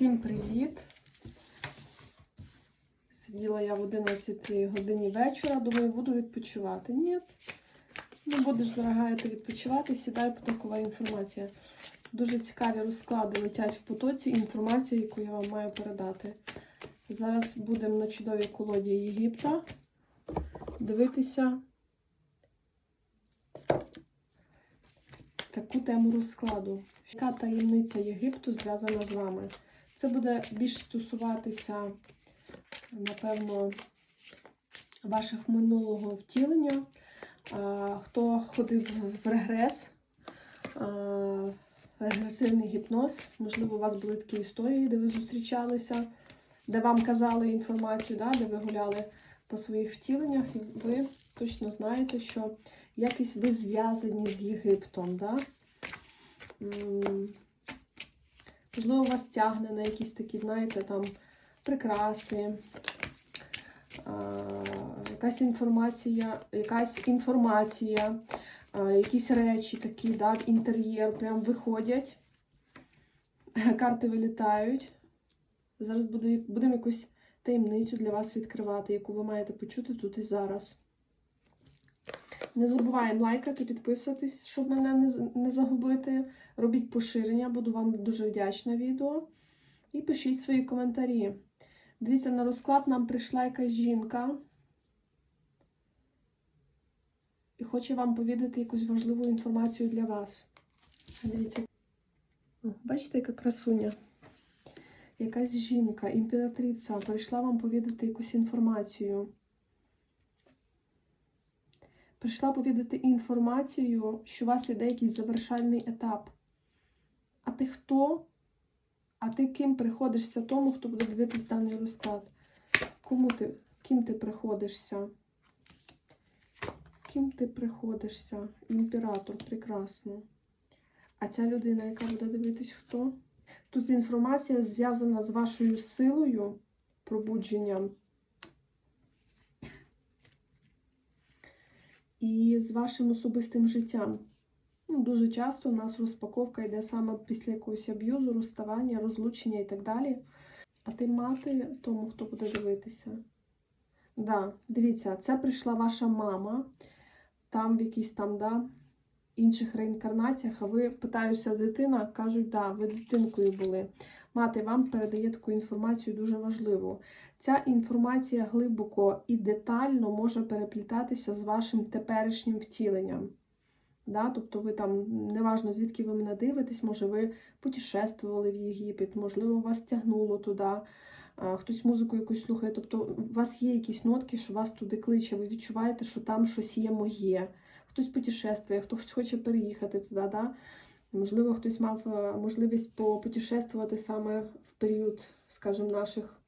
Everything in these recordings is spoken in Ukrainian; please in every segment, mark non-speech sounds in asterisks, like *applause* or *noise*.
Всім привіт! Сиділа я в 11 годині вечора, думаю, буду відпочивати. Ні, не будеш, дорога, ти відпочивати, сідай потокова інформація. Дуже цікаві розклади летять в потоці інформації, яку я вам маю передати. Зараз будемо на чудовій колоді Єгипта дивитися таку тему розкладу. Яка таємниця Єгипту зв'язана з вами? Це буде більш стосуватися, напевно, ваших минулого втілення. Хто ходив в регрес, регресивний гіпноз, можливо, у вас були такі історії, де ви зустрічалися, де вам казали інформацію, да, де ви гуляли по своїх втіленнях, і ви точно знаєте, що якось ви зв'язані з Єгиптом. Да? Можливо, вас тягне на якісь такі, знаєте, там прикраси, якась інформація, якась інформація, якісь речі такі, да, інтер'єр прям виходять, *laughs* карти вилітають. Зараз буде, будемо якусь таємницю для вас відкривати, яку ви маєте почути тут і зараз. Не забуваємо лайкати, підписуватись, щоб мене не, загубити. Робіть поширення, буду вам дуже вдячна відео. І пишіть свої коментарі. Дивіться, на розклад нам прийшла якась жінка. І хоче вам повідати якусь важливу інформацію для вас. Дивіться. Бачите, яка красуня? Якась жінка, імператриця, прийшла вам повідати якусь інформацію. Прийшла повідати інформацію, що у вас іде якийсь завершальний етап. А ти хто? А ти ким приходишся тому, хто буде дивитись даний розклад? Кому ти, ким ти приходишся? Ким ти приходишся? Імператор, прекрасно. А ця людина, яка буде дивитись, хто? Тут інформація зв'язана з вашою силою, пробудженням. І з вашим особистим життям. Ну, Дуже часто у нас розпаковка йде саме після якогось аб'юзу, розставання, розлучення і так далі. А ти мати тому, хто буде дивитися. Да, Дивіться, це прийшла ваша мама, там в якійсь там, да, інших реінкарнаціях, а ви питаюся дитина, кажуть, да, ви дитинкою були. Мати вам передає таку інформацію дуже важливу. Ця інформація глибоко і детально може переплітатися з вашим теперішнім втіленням. Да? Тобто ви там, неважно звідки ви мене дивитесь, може ви путешествували в Єгипет, можливо, вас тягнуло туди, хтось музику якусь слухає. Тобто у вас є якісь нотки, що вас туди кличе, ви відчуваєте, що там щось є моє. Хтось путешествує, хтось хоче переїхати туди. Да? Можливо, хтось мав е, можливість попутешествувати саме в період, скажімо, наших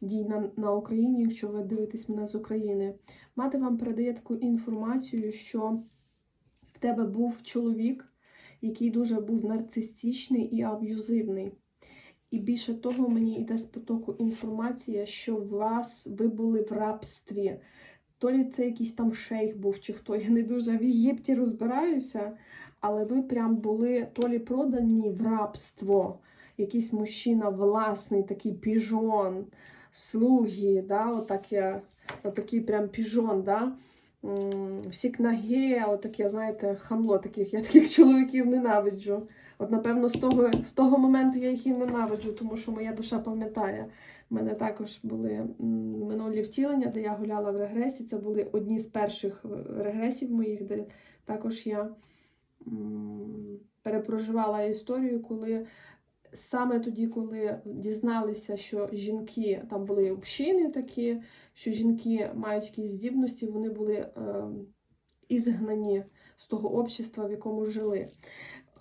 дій на, на Україні, якщо ви дивитесь мене з України. Мати вам передає таку інформацію, що в тебе був чоловік, який дуже був нарцистичний і аб'юзивний. І більше того, мені йде з потоку інформація, що вас ви були в рабстві. То лі це якийсь там шейх був, чи хто, я не дуже в Єгипті розбираюся, але ви прям були то лі продані в рабство. Якийсь мужчина власний, такий піжон, слуги, да, отак я, отакий прям піжон, да, М, всікнаге, отаке, знаєте, хамло таких. Я таких чоловіків ненавиджу. От, напевно, з того, з того моменту я їх і ненавиджу, тому що моя душа пам'ятає. У мене також були минулі втілення, де я гуляла в регресі. Це були одні з перших е, регресів моїх, де також я перепроживала історію, коли саме тоді, коли дізналися, що жінки, там були общини такі, що жінки мають якісь здібності, вони були е, ізгнані з того общества, в якому жили.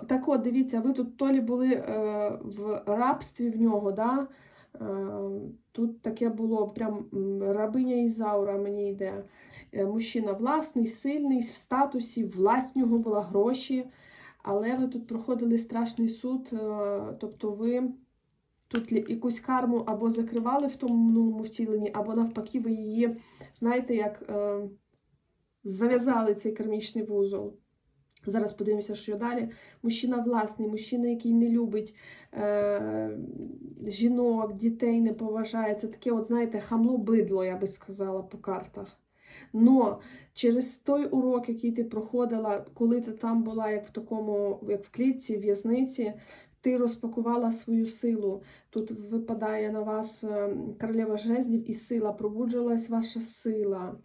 Так от, дивіться, ви тут то лі були е, в рабстві в нього, да? Тут таке було прям рабиня Ізаура мені йде. Е, Мужчина власний, сильний, в статусі, власть нього була гроші, але ви тут проходили страшний суд, е, тобто ви тут якусь карму або закривали в тому минулому втіленні, або навпаки, ви її, знаєте, як е, зав'язали цей кармічний вузол. Зараз подивимося, що далі. Мужчина власний, мужчина, який не любить е- жінок, дітей не поважає. Це таке, от знаєте, хамло бидло, я би сказала, по картах. Но через той урок, який ти проходила, коли ти там була, як в такому, як в клітці, в'язниці, ти розпакувала свою силу. Тут випадає на вас е, королева жезлів і сила, пробуджувалась ваша сила.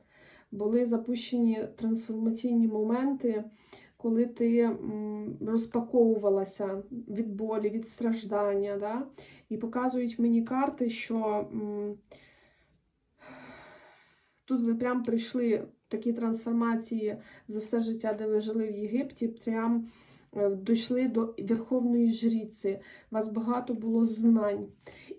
Були запущені трансформаційні моменти, коли ти розпаковувалася від болі, від страждання. Да? І показують мені карти, що тут ви прям прийшли такі трансформації за все життя, де ви жили в Єгипті, прям е, дійшли до Верховної Жріці. У вас багато було знань.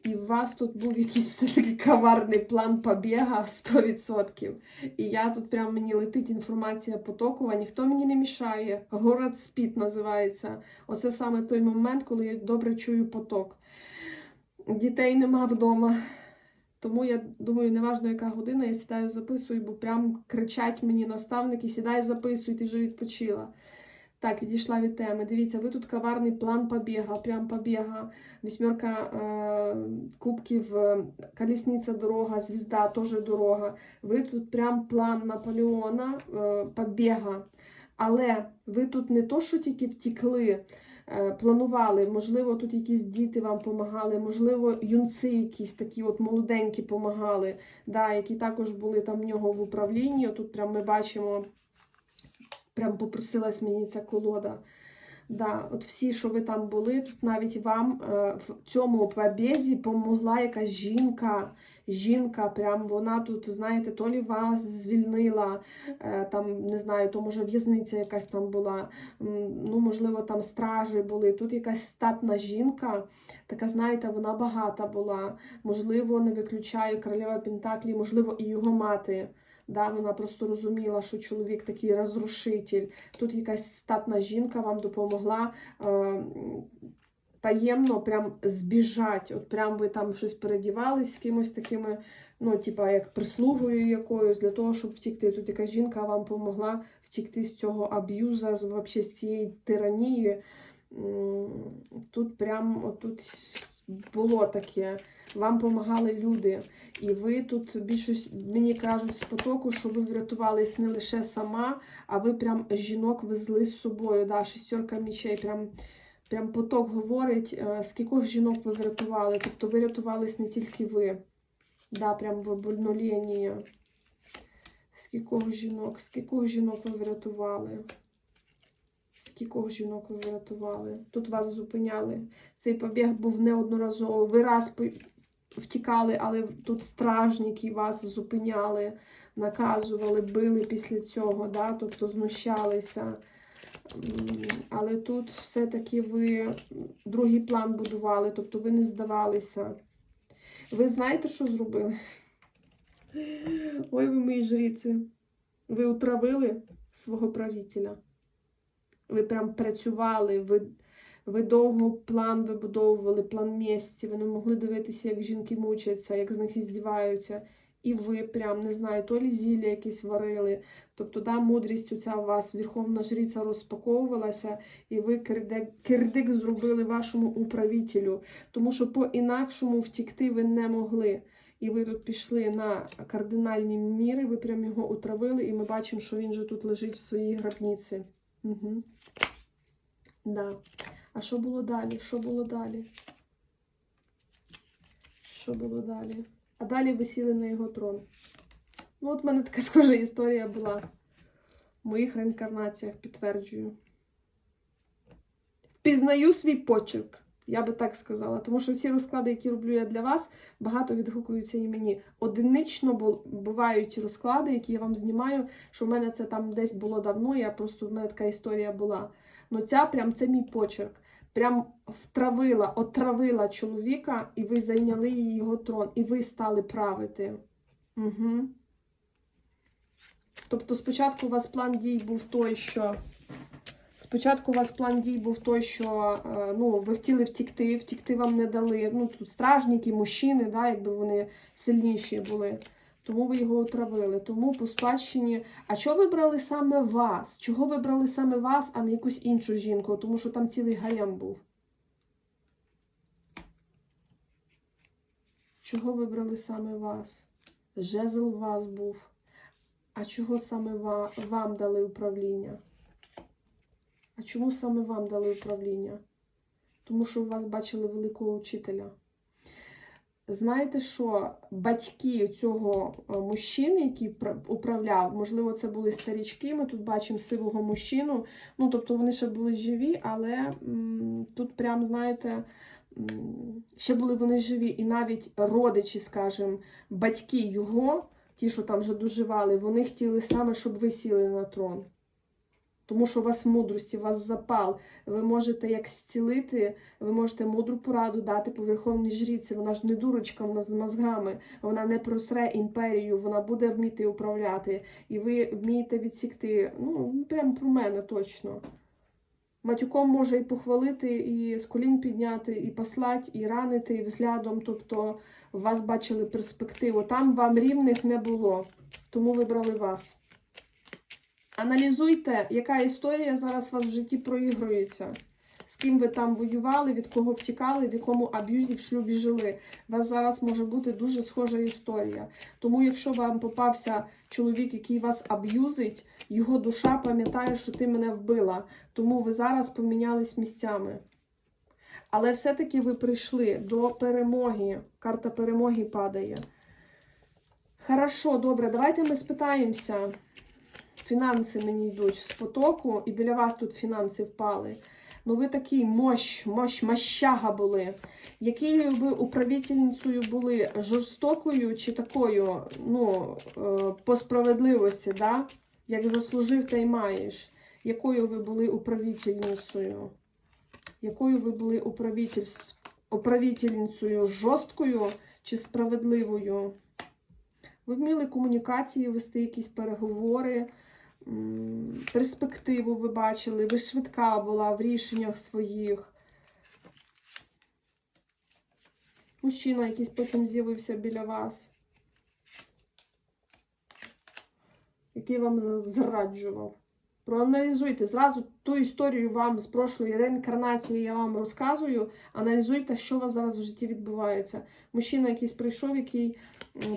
І у вас тут був якийсь все-таки коварний план побіга 100%. І я тут прям мені летить інформація потокова, ніхто мені не мішає. Город спіт називається. Оце саме той момент, коли я добре чую поток. Дітей нема вдома. Тому я думаю, неважно, яка година, я сідаю, записую, бо прям кричать мені наставники, сідай, записуй, ти вже відпочила. Так, відійшла від теми. Дивіться, ви тут коварний план побіга, прям побіга, вісьмерка е, кубків, е, колісниця дорога, звізда теж дорога. Ви тут прям план Наполеона е, побіга. Але ви тут не то, що тільки втікли, е, планували, можливо, тут якісь діти вам допомагали, можливо, юнці якісь такі от молоденькі допомагали, да, які також були там в нього в управлінні. Тут прям ми бачимо. Прям попросилась мені ця колода. Да, от всі, що ви там були, тут навіть вам е, в цьому побезі помогла якась жінка. Жінка, прям вона тут, знаєте, то лі вас звільнила, е, там, не знаю, то може в'язниця якась там була, ну, можливо, там стражі були. Тут якась статна жінка, така, знаєте, вона багата була. Можливо, не виключаю королева Пентаклі, можливо, і його мати. Да, вона просто розуміла, що чоловік такий розрушитель. Тут якась статна жінка вам допомогла е, таємно прям збіжать. От прям ви там щось передівались з кимось такими, ну, типа як прислугою якоюсь, для того, щоб втікти. Тут якась жінка вам допомогла втікти з цього аб'юза, з, з цієї тиранії. Тут прям отут було таке. Вам допомагали люди. І ви тут більшість, мені кажуть, з потоку, що ви врятувались не лише сама, а ви прям жінок везли з собою. Да, Шістерка мічей, прям, прям поток говорить, е, скількох жінок ви врятували. Тобто ви рятувались не тільки ви. Да, прям в обнуленні. Скількох жінок, скількох жінок ви врятували. Скількох жінок ви врятували. Тут вас зупиняли. Цей побіг був неодноразово. Ви раз втікали, але тут стражники вас зупиняли, наказували, били після цього, да? тобто знущалися. Але тут все-таки ви другий план будували, тобто ви не здавалися. Ви знаєте, що зробили? Ой, ви мої жріці. Ви утравили свого правителя. Ви прям працювали, ви, ви довго план вибудовували, план місці. Ви не могли дивитися, як жінки мучаться, як з них іздіваються. І ви прям, не знаю, то лі зілля якісь варили. Тобто, да, мудрість оця у вас, Верховна Жриця розпаковувалася, і ви кирдик, кирдик зробили вашому управителю. Тому що по-інакшому втікти ви не могли. І ви тут пішли на кардинальні міри, ви прям його утравили, і ми бачимо, що він же тут лежить в своїй гробниці. Угу. Да. А що було далі? Що було далі? Що було далі? А далі ви сіли на його трон. Ну, от в мене така *laughs* схожа історія була. В моїх реінкарнаціях підтверджую. Впізнаю свій почерк. Я би так сказала. Тому що всі розклади, які роблю я для вас, багато відгукуються і мені. Одинично бувають розклади, які я вам знімаю, що в мене це там десь було давно, я просто в мене така історія була. Ну ця прям це мій почерк. Прям втравила, отравила чоловіка, і ви зайняли її його трон, і ви стали правити. Угу. Тобто спочатку у вас план дій був той, що. Спочатку у вас план дій був той, що е, ну, ви хотіли втікти, втікти вам не дали. Ну, тут стражники, мужчини, да, якби вони сильніші були. Тому ви його отравили. Тому по спадщині. А чого ви брали саме вас? Чого ви брали саме вас, а не якусь іншу жінку? Тому що там цілий гарем був. Чого ви брали саме вас? Жезл у вас був. А чого саме вам дали управління? А чому саме вам дали управління? Тому що у вас бачили великого вчителя. Знаєте що, батьки цього е, мужчини, який управляв, можливо, це були старічки, ми тут бачимо сивого мужчину. Ну, тобто вони ще були живі, але м, тут прям, знаєте, м, ще були вони живі. І навіть родичі, скажімо, батьки його, ті, що там вже доживали, вони хотіли саме, щоб ви сіли на трон. Тому що у вас мудрості, у вас запал. Ви можете як зцілити, ви можете мудру пораду дати по верховній жріці. Вона ж не дурочка, вона з мозгами, вона не просре імперію, вона буде вміти управляти. І ви вмієте відсікти. Ну, прямо про мене точно. Матюком може і похвалити, і з колін підняти, і послати, і ранити, і взглядом. Тобто вас бачили перспективу. Там вам рівних не було, тому вибрали вас. Аналізуйте, яка історія зараз у вас в житті проігрується. З ким ви там воювали, від кого втікали, в якому аб'юзі в шлюбі жили. У вас зараз може бути дуже схожа історія. Тому, якщо вам попався чоловік, який вас аб'юзить, його душа пам'ятає, що ти мене вбила. Тому ви зараз помінялись місцями. Але все-таки ви прийшли до перемоги. Карта перемоги падає. Хорошо, добре, давайте ми спитаємося. Фінанси мені йдуть з потоку, і біля вас тут фінанси впали. Ну, ви такий мощ, мощ, мощага були. Якою ви управительницею були жорстокою чи такою, ну, е, по справедливості, да? як заслужив, та й маєш. Якою ви були управительницею? Якою ви були управитель- управительницею жорсткою чи справедливою? Ви вміли комунікації вести, якісь переговори, перспективу ви бачили, ви швидка була в рішеннях своїх. Мужчина якийсь потім з'явився біля вас, який вам зраджував. Проаналізуйте. Зразу ту історію вам з прошлої реінкарнації я вам розказую. Аналізуйте, що у вас зараз в житті відбувається. Мужчина якийсь прийшов, який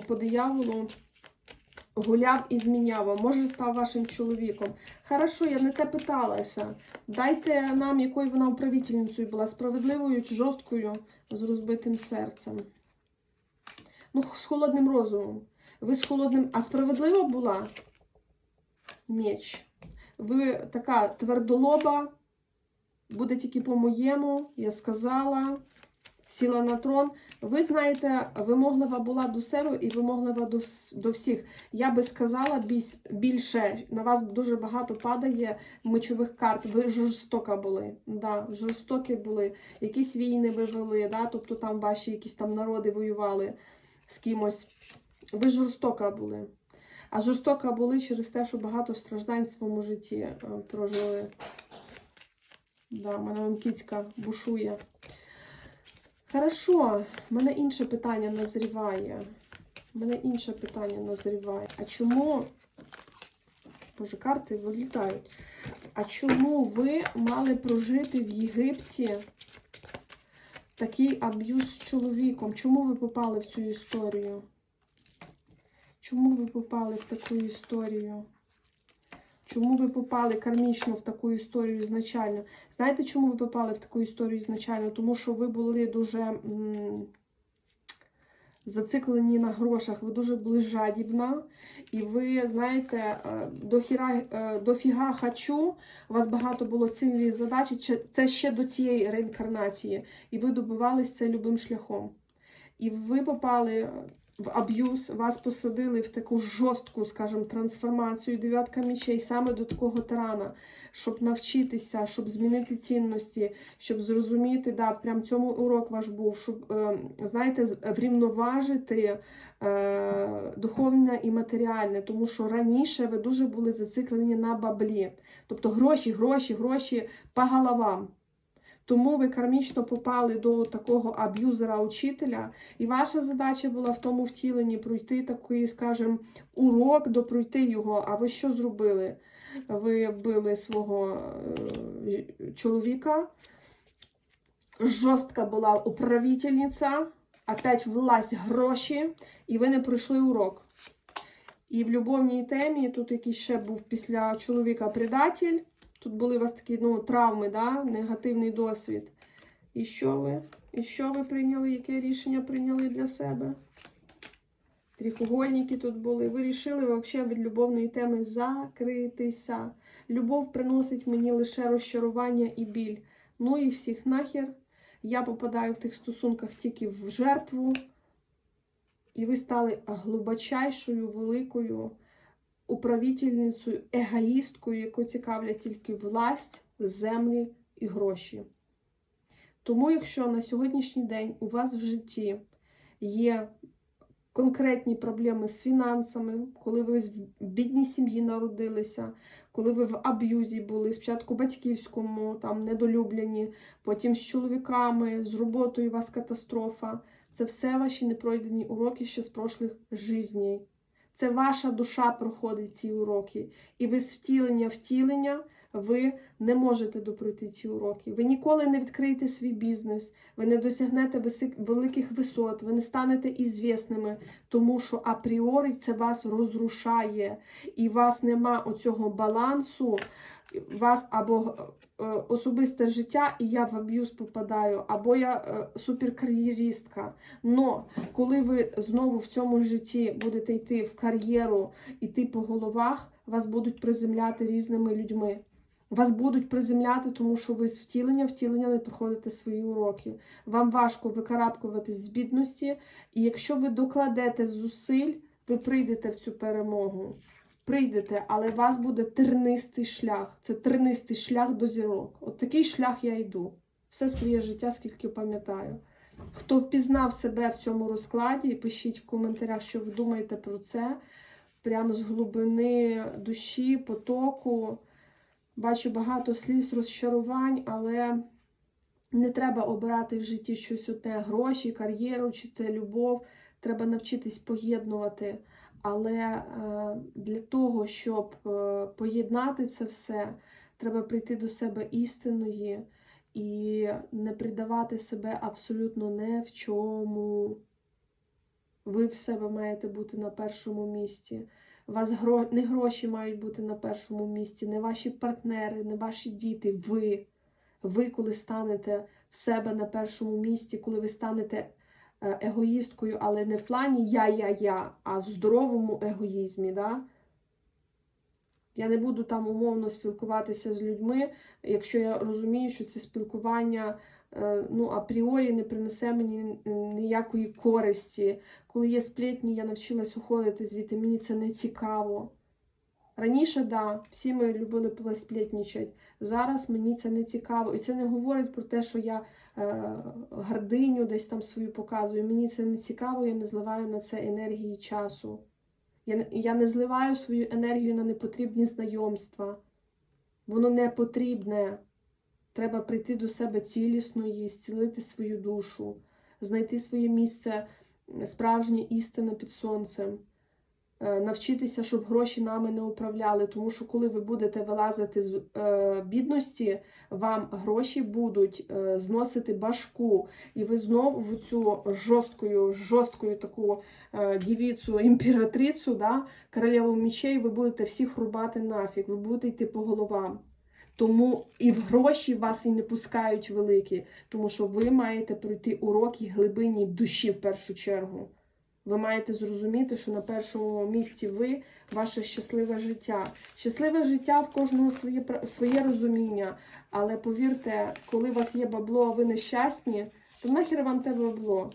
по дияволу гуляв і зміняв, вам, може став вашим чоловіком. Хорошо, я не те питалася. Дайте нам, якою вона управительницею була, справедливою жорсткою з розбитим серцем. Ну, з холодним розумом. Ви з холодним. А справедлива була? Меч. Ви така твердолоба, буде тільки по-моєму, я сказала, сіла на трон. Ви знаєте, вимоглива була до себе і вимоглива до, до всіх. Я би сказала більше, на вас дуже багато падає мечових карт. Ви жорстока були. Да, жорстокі були. Якісь війни ви вели, да, тобто там ваші якісь там народи воювали з кимось. Ви жорстока були. А жорстока були через те, що багато страждань в своєму житті е, прожили. Да, мене кіцька бушує. Хорошо, в мене інше питання назріває. У мене інше питання назріває. А чому. Боже, карти вилітають. А чому ви мали прожити в Єгипті такий аб'юз з чоловіком? Чому ви попали в цю історію? Чому ви попали в таку історію? Чому ви попали кармічно в таку історію ізначально? Знаєте, чому ви попали в таку історію ізначально? Тому що ви були дуже м, зациклені на грошах, ви дуже були жадібна, і ви, знаєте, е, до, хіра, е, до фіга хачу, у вас багато було цілі задачі, це ще до цієї реінкарнації, і ви добивались це любим шляхом. І ви попали в аб'юз, вас посадили в таку жорстку, скажімо, трансформацію дев'ятка мічей саме до такого тирана, щоб навчитися, щоб змінити цінності, щоб зрозуміти, да, прям цьому урок ваш був, щоб, е, знаєте, врівноважити е, духовне і матеріальне, тому що раніше ви дуже були зациклені на баблі. Тобто гроші, гроші, гроші по головам. Тому ви кармічно попали до такого аб'юзера-учителя, і ваша задача була в тому втіленні пройти такий, скажімо, урок, допройти його. А ви що зробили? Ви вбили свого е, чоловіка, жорстка була управительниця, опять власть гроші, і ви не пройшли урок. І в любовній темі тут якийсь ще був після чоловіка предатель. Тут були у вас такі ну, травми, да? негативний досвід. І що ви? І що ви прийняли? Яке рішення прийняли для себе? Трихугольники тут були. Ви рішили взагалі від любовної теми закритися. Любов приносить мені лише розчарування і біль. Ну і всіх нахер. Я попадаю в тих стосунках тільки в жертву. І ви стали глибочайшою, великою управительницею, егоїсткою, яку цікавлять тільки власть, землі і гроші. Тому, якщо на сьогоднішній день у вас в житті є конкретні проблеми з фінансами, коли ви в бідній сім'ї народилися, коли ви в аб'юзі були, спочатку батьківському, там недолюблені, потім з чоловіками, з роботою у вас катастрофа. Це все ваші непройдені уроки ще з прошлих жизней. Це ваша душа проходить ці уроки. І ви з втілення втілення ви не можете допройти ці уроки. Ви ніколи не відкриєте свій бізнес, ви не досягнете великих висот, ви не станете ізвісними, тому що апріорі це вас розрушає, і у вас нема оцього балансу, вас або е, особисте життя, і я в аб'юз попадаю, або я е, суперкар'єристка. Но коли ви знову в цьому житті будете йти в кар'єру, йти по головах, вас будуть приземляти різними людьми. Вас будуть приземляти, тому що ви з втілення, втілення не проходите свої уроки. Вам важко викарабкуватись з бідності, і якщо ви докладете зусиль, ви прийдете в цю перемогу. Прийдете, але у вас буде тернистий шлях. Це тернистий шлях до зірок. От такий шлях я йду. Все своє життя, скільки пам'ятаю. Хто впізнав себе в цьому розкладі, пишіть в коментарях, що ви думаєте про це. Прямо з глибини душі, потоку. Бачу багато сліз, розчарувань, але не треба обирати в житті щось одне гроші, кар'єру чи це любов. Треба навчитись поєднувати. Але е, для того, щоб е, поєднати це все, треба прийти до себе істинної і не придавати себе абсолютно не в чому. Ви в себе маєте бути на першому місці. Вас гро... не гроші мають бути на першому місці, не ваші партнери, не ваші діти. Ви. Ви, коли станете в себе на першому місці, коли ви станете егоїсткою, але не в плані я-я-я, а в здоровому егоїзмі. Да? Я не буду там умовно спілкуватися з людьми, якщо я розумію, що це спілкування е, ну, апріорі не принесе мені ніякої користі. Коли є сплетні, я навчилась уходити звідти, мені це не цікаво. Раніше, да, всі ми любили посплетнічати. Зараз мені це не цікаво. І це не говорить про те, що я е, гординю десь там свою показую. Мені це не цікаво, я не зливаю на це енергії часу. Я, не- зливаю свою енергію на непотрібні знайомства. Воно не потрібне. Треба прийти до себе цілісною, зцілити свою душу, знайти своє місце справжнє істина під сонцем, навчитися, щоб гроші нами не управляли. Тому що коли ви будете вилазити з е, бідності, вам гроші будуть е, зносити башку, і ви знову цю жорсткою, жорсткою таку е, дівіцю, імператрицю, да, королеву мечей, ви будете всіх рубати нафіг, ви будете йти по головам. Тому і в гроші вас і не пускають великі, тому що ви маєте пройти уроки глибині душі в першу чергу. Ви маєте зрозуміти, що на першому місці ви ваше щасливе життя. Щасливе життя в кожного своє своє розуміння. Але повірте, коли у вас є бабло, а ви нещасні, то нахер вам те бабло.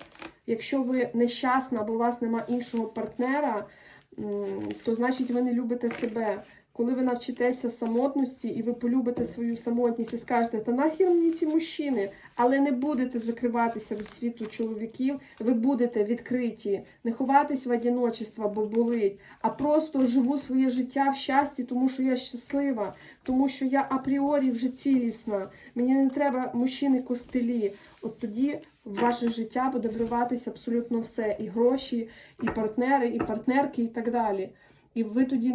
Якщо ви нещасна, або у вас нема іншого партнера, то значить ви не любите себе. Коли ви навчитеся самотності і ви полюбите свою самотність і скажете, та нахер мені ці мужчини, але не будете закриватися від світу чоловіків, ви будете відкриті, не ховатись в одиночество, бо болить, а просто живу своє життя в щасті, тому що я щаслива, тому що я апріорі вже цілісна. Мені не треба мужчини костелі. От тоді в ваше життя буде вриватися абсолютно все: і гроші, і партнери, і партнерки, і так далі. І ви тоді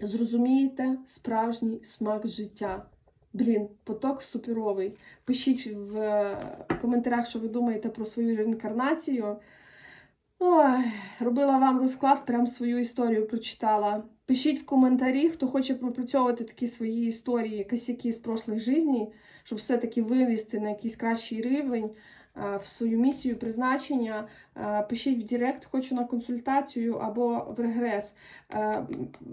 зрозумієте справжній смак життя. Блін, поток суперовий. Пишіть в е, коментарях, що ви думаєте про свою реінкарнацію. Ой, робила вам розклад, прям свою історію прочитала. Пишіть в коментарі, хто хоче пропрацьовувати такі свої історії, косяки з прошлих життів, щоб все-таки вилізти на якийсь кращий рівень в свою місію, призначення. Е, Пишіть в Директ, хочу на консультацію або в регрес. Е,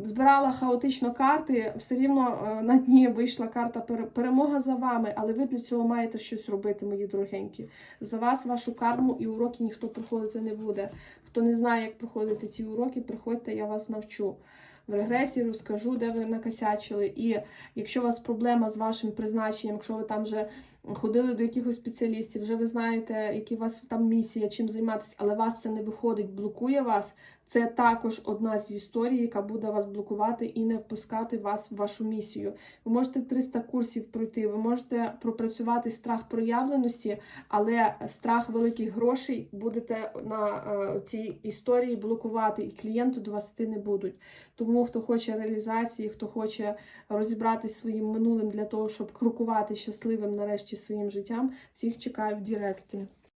Збирала хаотично карти, все рівно е, на дні вийшла карта перемога за вами, але ви для цього маєте щось робити, мої дорогенькі. За вас, вашу карму і уроки ніхто проходити не буде. Хто не знає, як проходити ці уроки, приходьте, я вас навчу. В регресі розкажу, де ви накосячили. І якщо у вас проблема з вашим призначенням, якщо ви там вже ходили до якихось спеціалістів, вже ви знаєте, які у вас там місія, чим займатися, але вас це не виходить, блокує вас. Це також одна з історій, яка буде вас блокувати і не впускати вас в вашу місію. Ви можете 300 курсів пройти, ви можете пропрацювати страх проявленості, але страх великих грошей будете на е, цій історії блокувати, і клієнти до вас йти не будуть. Тому хто хоче реалізації, хто хоче розібратись своїм минулим для того, щоб крокувати щасливим нарешті своїм життям, всіх чекаю в Директі.